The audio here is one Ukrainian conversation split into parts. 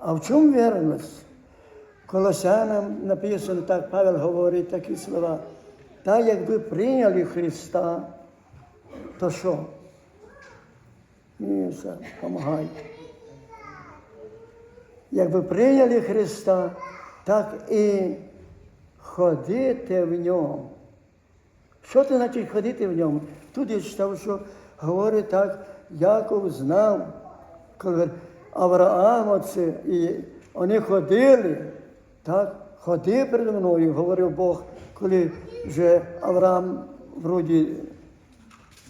А в чому вірність? Колосянам написано так, Павел говорить такі слова. Та як ви прийняли Христа, то що? Мені все допомагає. Як прийняли Христа, так і ходите в ньому. Що це значить ходити в ньому? Тут я читав, що говорить так, Яков знав, коли Авраам оце, і вони ходили, так, ходи перед мною, говорив Бог, коли вже Авраам вроді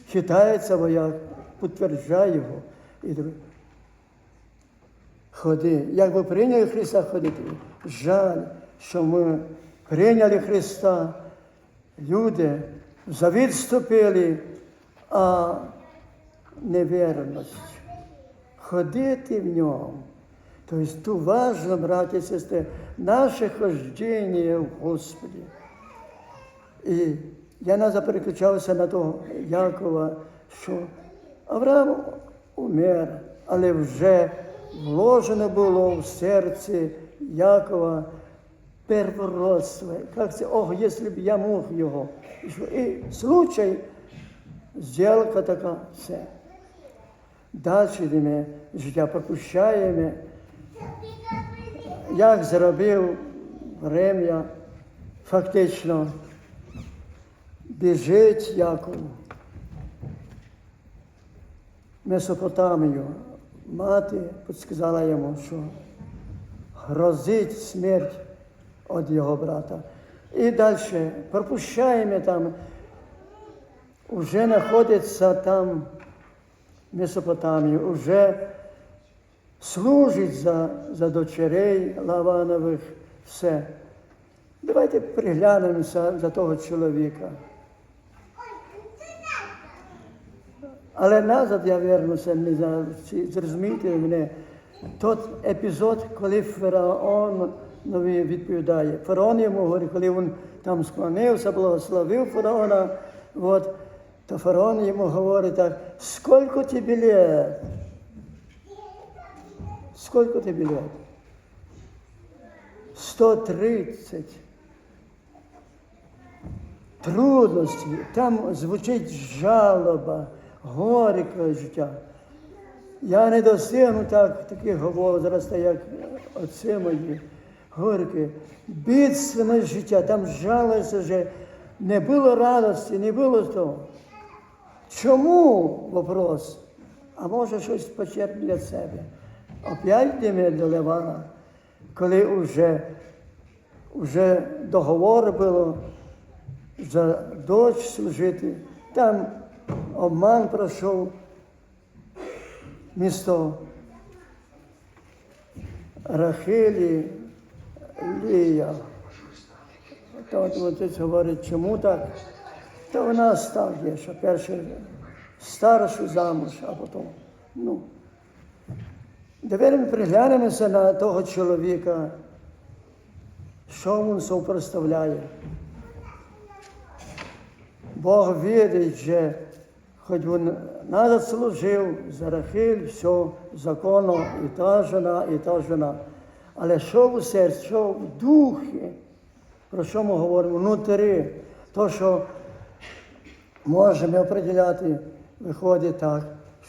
хитається, бо я підтверджаю його. І ходи. Як ви прийняли Христа, ходити. Жаль, що ми прийняли Христа, люди завід вступили, а невірність. Ходити в ньому. Тобто важливо, браті і сестри, наше хождення в Господі. І я назад переключався на того Якова, що Авраам умер, але вже вложено було в серці Якова первородство. Як це, ох, якщо б я мог його. І случай, зділка така, все. Йдемо, життя пропущаємо. Як зробив Рем'я, фактично біжить Яков. Месопотамію. Мати підсказала йому, що грозить смерть від його брата. І далі пропущаємо там, вже знаходиться там Месопотамію, вже служить за, за дочерей Лаванових, все. Давайте приглянемося за того чоловіка. Але назад я вернуся, не знаю, чи зрозумієте мене. Тот епізод, коли фараон нові відповідає. Фараон йому говорить, коли він там склонився, благословив фараона, от, то фараон йому говорить так, скільки тобі лет? Скільки тобі лет? 130. Трудності, там звучить жалоба, горьке життя. Я не достигну так, таких возраста, як отці мої, горьке. Бідственне життя, там жалость вже, не було радості, не було того. Чому вопрос? А може щось почерпне для себе. Опять до Ливана, коли вже, вже договор було за дочь служити, там обман пройшов місто Рахилі, Лія. То от отець говорить, чому так? Та в нас так є, що перше старшу замуж, а потім, ну. Тепер ми приглянемося на того чоловіка, що він супроставляє. Бог видить, що хоч він назад служив, за Рахиль, все законно, і та жена, і та жена. Але що в серці, що в духі, про що ми говоримо, внутрі, то, що можемо определяти, виходить так,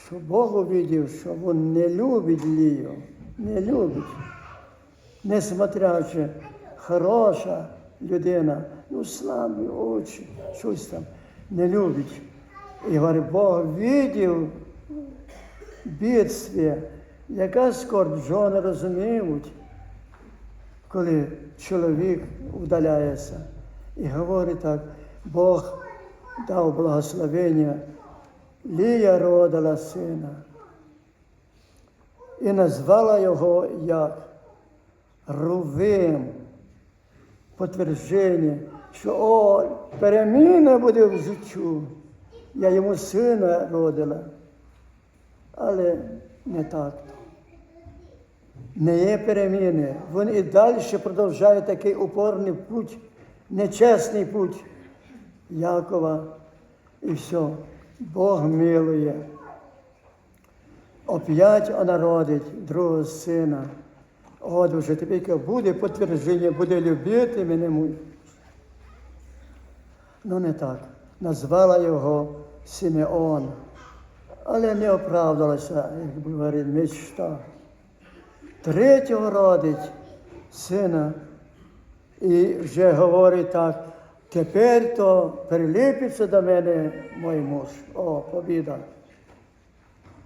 що Бог увидів, що він не любить Лію, не любить. Несмотрячи, хороша людина, ну слабі очі, щось там не любить. І говорить, Бог видів бідстві, яка скорбь жони розуміють, коли чоловік вдаляється. І говорить так, Бог дав благословення, Лія родила сина. І назвала його як Рувим, підтвердження, що о, переміна буде в життю. Я йому сина родила. Але не так. Не є переміни. Він і далі продовжує такий упорний путь, нечесний путь Якова. І все. Бог милує. Оп'ять вона родить другого сина. От вже тепер буде підтвердження, буде любити мене мій. Ну не так. Назвала його Симеон. Але не оправдалася, як говорить, мечта. Третього родить сина. І вже говорить так, тепер то приліпиться до мене мій муж. О, побіда.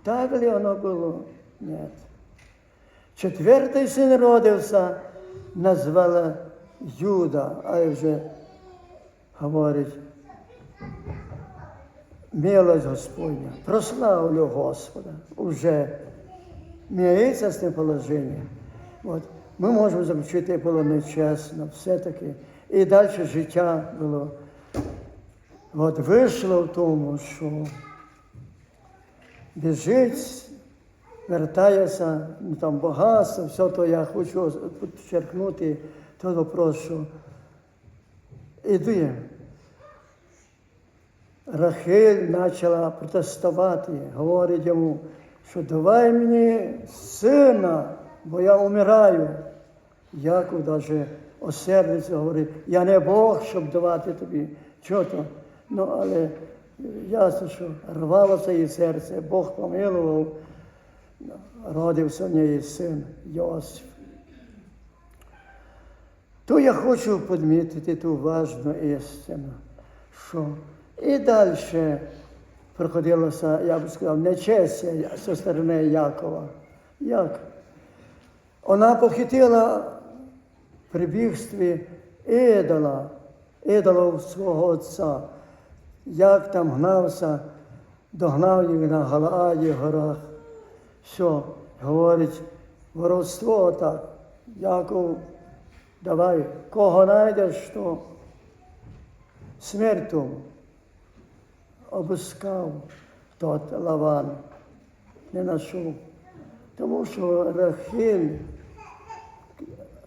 Так ли воно було? Ні. Четвертий син родився, назвала Юда, а вже говорить, милость Господня, прославлю Господа, уже мириться з тим положенням. Ми можемо заключити, було нечесно, все-таки. І далі життя було. От вийшло в тому, що біжить, вертається, ну там багатство, все то я хочу підчеркнути той вопрос, іди. Рахель почала протестувати, говорить йому, що давай мені сина, бо я умираю. Яков навіть осердиться, говорить, я не Бог, щоб давати тобі. Чого то? Ну, але ясно, що рвалося її серце, Бог помилував, родився в неї син Йосиф. То я хочу підмітити ту важну істину, що і далі проходилося, я б сказав, нечестя зі сторони Якова. Як? Вона похитила при бігстві ідола, ідолов свого отця, як там гнався, догнав їх на Галааді горах. Все, говорить, воровство так. Яков, давай, кого знайдеш, то смерть тому. Обискав тот Лаван, не знайшов. Тому що Рахиль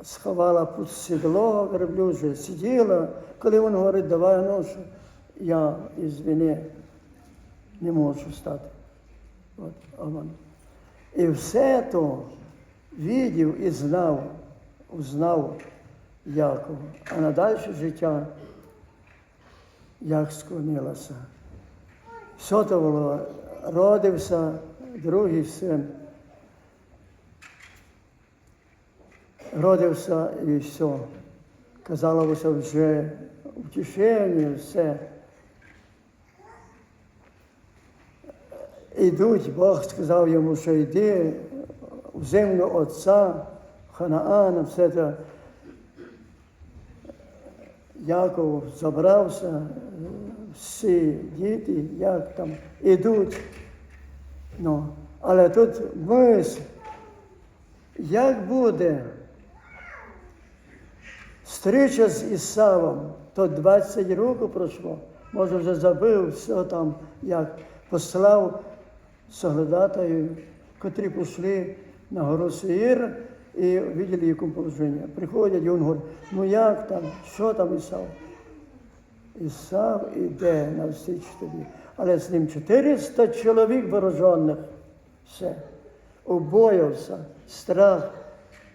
сховала під сідло верблюже, сиділа, коли він говорить, давай що я із вини не можу стати. От, а він. І все то видів і знав, узнав Яков. А на дальше життя як склонилося. Що то було? Родився другий син. Родився і все. Казалося вже утішення, все. Ідуть, Бог сказав йому, що йди в землю Отця, Ханаана, все це. Яков забрався, всі діти, як там ідуть. Ну, але тут мисль, як буде встреча з Ісавом, то 20 років пройшло, може вже забив все там, як послав соглядатаю, котрі пішли на гору Сеїр і виділи якому положення. Приходять, і він говорить, ну як там, що там Ісав? Ісав іде навстріч тобі. Але з ним 400 чоловік вооружених. Все. Убоявся, страх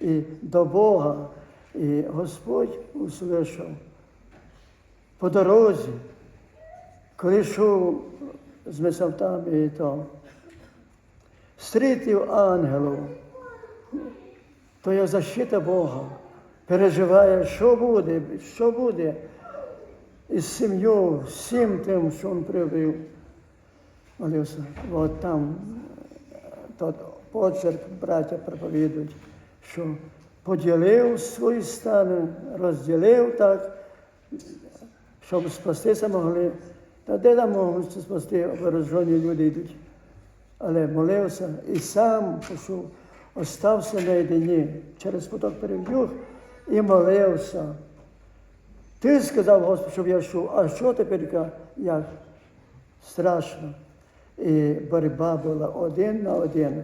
і до Бога. І Господь услышав по дорозі, коли йшов з месавтами то, стрітив ангелів, то є защита Бога. Переживає, що буде, що буде із сім'єю, всім тим, що він привив. Молився. От там тот почерк браття проповідують, що поділив свої стани, розділив так, щоб спастися могли. Та де там можуть спасти, вооружені люди йдуть. Але молився і сам пішов, остався наєдині через поток перебіг і молився. Ти сказав, Господи, щоб я йшов, а що тепер як? Страшно. І боротьба була один на один.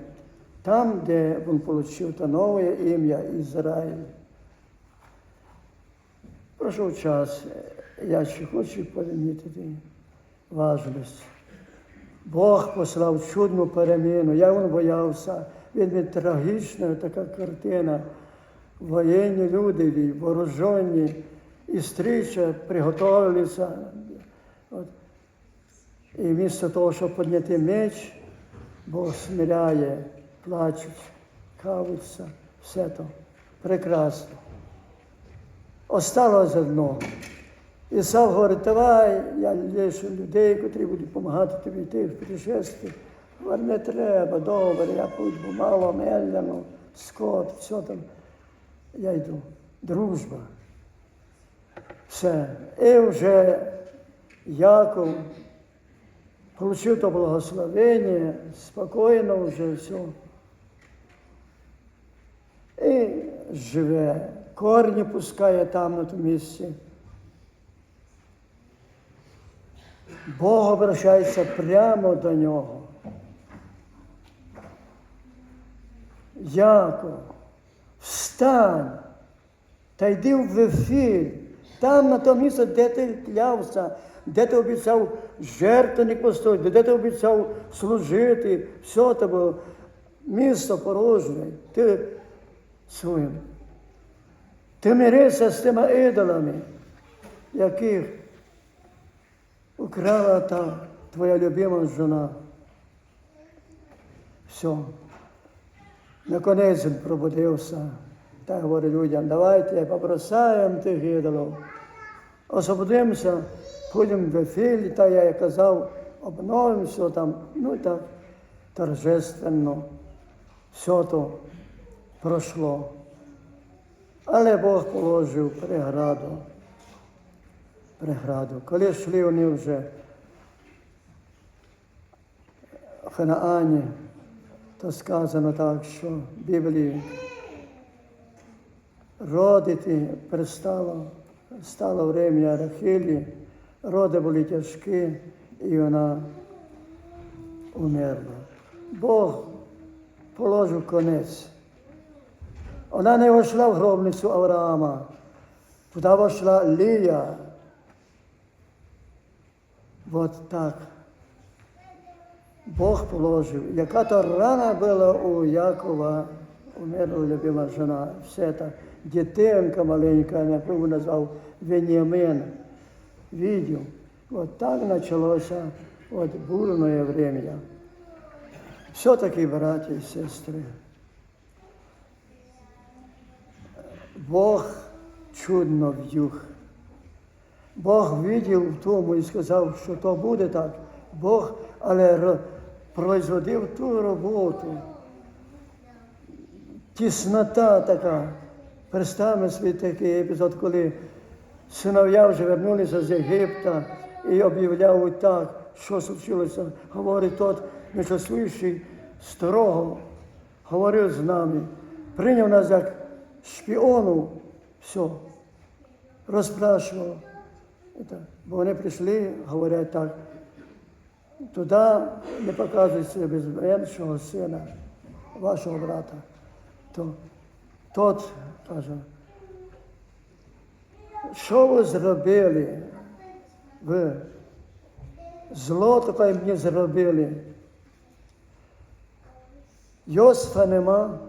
Там, де він отримав то нове ім'я Ізраїль. Пройшов час, я ще хочу помітити важливість. Бог послав чудну переміну, я він боявся, він від трагічна така картина. воєнні люди, вооружені, і стріча приготовилися. От. І вмісто того, щоб підняти меч, Бог смиряє, плачуть, кавуться, все то прекрасно. Осталось одно. Ісав говорить, давай, я лишу людей, котрі будуть допомагати тобі йти в путешествие. Говорить, не треба, добре, я пойду мало, медленно, скот, все там. Я йду. Дружба. Все. І вже Яков получив то благословення, спокійно вже все. І живе, корні пускає там на тому місці. Бог обращається прямо до нього. Яков, встань та йди в ефір, там на то місце, де ти клявся, де ти обіцяв жертвенник поставити, де ти обіцяв служити, все було місто порожнє. Ти своїм. Ти мирися з тими ідолами, яких украла та твоя любима жена. Все. Наконець він пробудився та говорить людям, давайте побросаємо тих ідолів, освободимося, ходимо в ефіль, та я казав, обновимо все там, ну і так торжественно все то пройшло. Але Бог положив преграду. Преграду. Коли йшли вони вже в Ханаані, то сказано так, що в Біблії родити перестало, стало врем'я Рахилі, роди були тяжкі, і вона умерла. Бог положив конець. Вона не вошла в гробницю Авраама, туди вошла Лія. Вот так. Бог положив. Яка то рана була у Якова, умерла любима жена. Все так. Дитинка маленька, яку назвав Веніамин. Видів. От так почалося от бурне время. Все-таки, браті і сестри, Бог чудно в'юг. Бог видів в тому і сказав, що то буде так. Бог, але производив ту роботу. Тіснота така. Представимо собі такий епізод, коли синов'я вже вернулися з Єгипта і об'являв так, що случилося. Говорить тот нечаслуючий строго, говорив з нами, прийняв нас як шпіону, все, розпрашував. Бо вони прийшли, говорять так, туди не показуйся без меншого сина, вашого брата. То тот каже, що ви зробили? Ви зло таке мені зробили. Йосифа нема,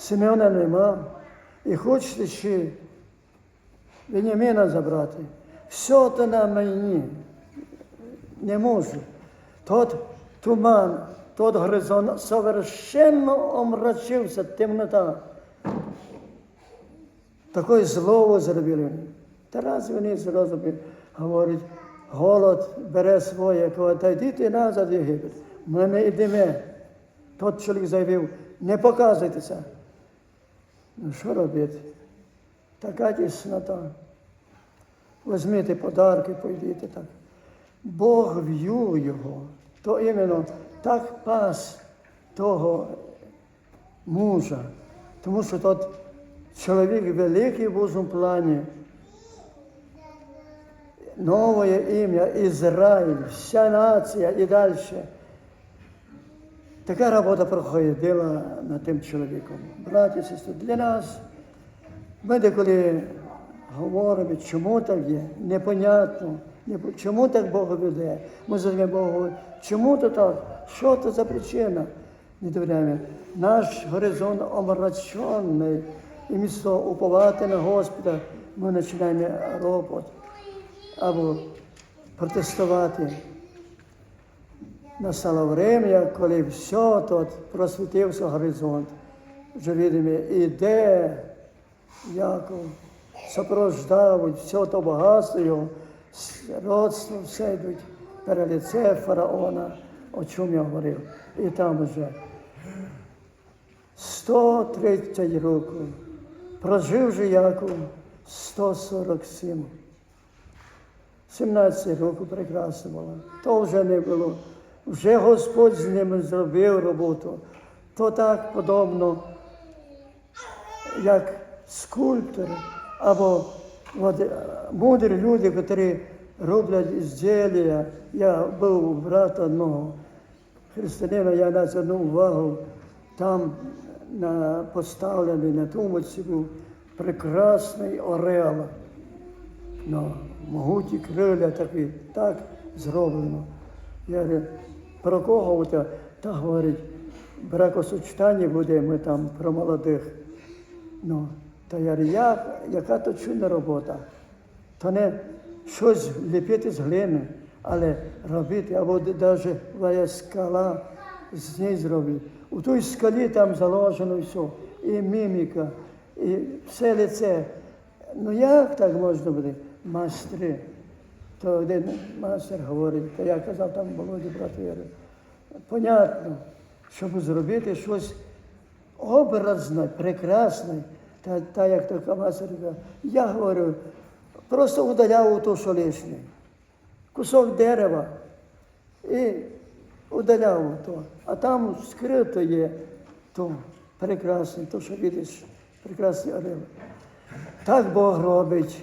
Симеона нема. І хочете ще Веніаміна забрати. Все то на мені. Не можу. Тот туман, тот горизонт совершенно омрачився, темнота. Такое зло зробили. Та раз вони зло зробили. Говорить, голод бере своє, каже, та йдіть назад в Єгипет. Ми не йдемо. Тот чоловік заявив, не показуйтеся. Ну що робити? Така тіснота. Візьміть подарки, пойдіть так. Бог в'ю його, то іменно так пас того мужа. Тому що тот чоловік великий в Божому плані. Нове ім'я Ізраїль, вся нація і далі. Така робота проходила над тим чоловіком. Браті, сестри, для нас ми деколи говоримо, чому так є, непонятно, чому так Бог веде. Ми задаємо Богу, чому то так, що це за причина? Не довіряємо. Наш горизонт омрачений І місто уповати на Господа, ми починаємо ропот або протестувати. Настало время, коли все тут просвітився горизонт. Вже видимо, іде Яков, сопровождав все то багатство його, родство, все йдуть перед лице фараона, о чому я говорив. І там вже 130 років. Прожив же Яков 147. 17 років прекрасно було. То вже не було. Вже Господь з ними зробив роботу. То так подобно, як скульптор або е, мудрі люди, які роблять ізділля. Я був у брата одного християнина, я на звернув увагу, там на, поставлений на тумбочці був прекрасний орел. Ну, могутні криля такі, так зроблено. Я про кого ви та говорить, бракосочетання буде, ми там про молодих. Ну, та я як, яка то чудна робота. То не щось ліпити з глини, але робити, або навіть скала з неї зробити. У той скалі там заложено все, і міміка, і все лице. Ну як так можна буде? Майстри. То один майстер говорить, то я казав там Володі Ігорю, понятно, щоб зробити щось образне, прекрасне, та, та як то майстер я говорю, просто удаляв то, що лишнє. Кусок дерева і удаляв то. А там скрито є то прекрасне, то, що видиш, прекрасний орел. Так Бог робить,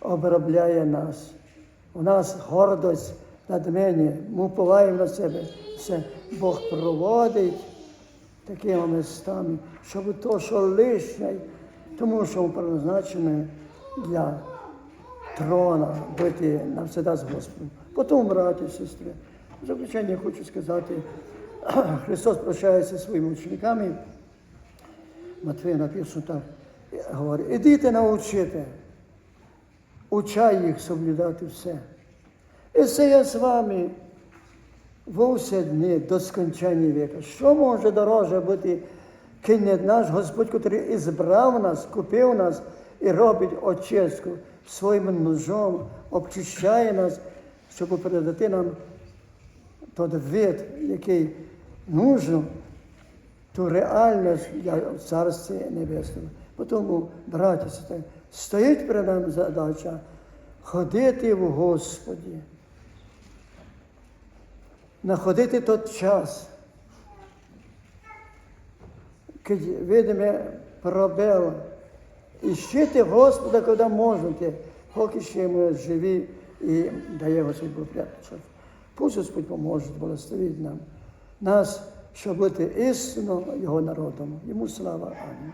обробляє нас. У нас гордость над мене, ми впливаємо на себе. Все Бог проводить такими містами, щоб то, що лишнє, тому що ми призначені для трона бути навсегда з Господом. Потім, браті і сестри, в заключення хочу сказати, Христос прощається зі своїми учениками. Матвія написано так, говорить, ідіть научите, учай їх соблюдати все. І це я з вами во всі дні до скончання віка. Що може дороже бути, кине наш Господь, який ізбрав нас, купив нас і робить очистку своїм ножом, обчищає нас, щоб передати нам той вид, який нужно, ту реальність в Царстві Небесному. Тому, браті, стоїть перед нами задача ходити в Господі, знаходити той час, видимо пробел, іщити Господа, коли можете, поки ще ми живі і дає Господь благословення. Пусть Господь поможе, благословить нам, нас, щоб бути істинно Його народом. Йому слава. Амінь.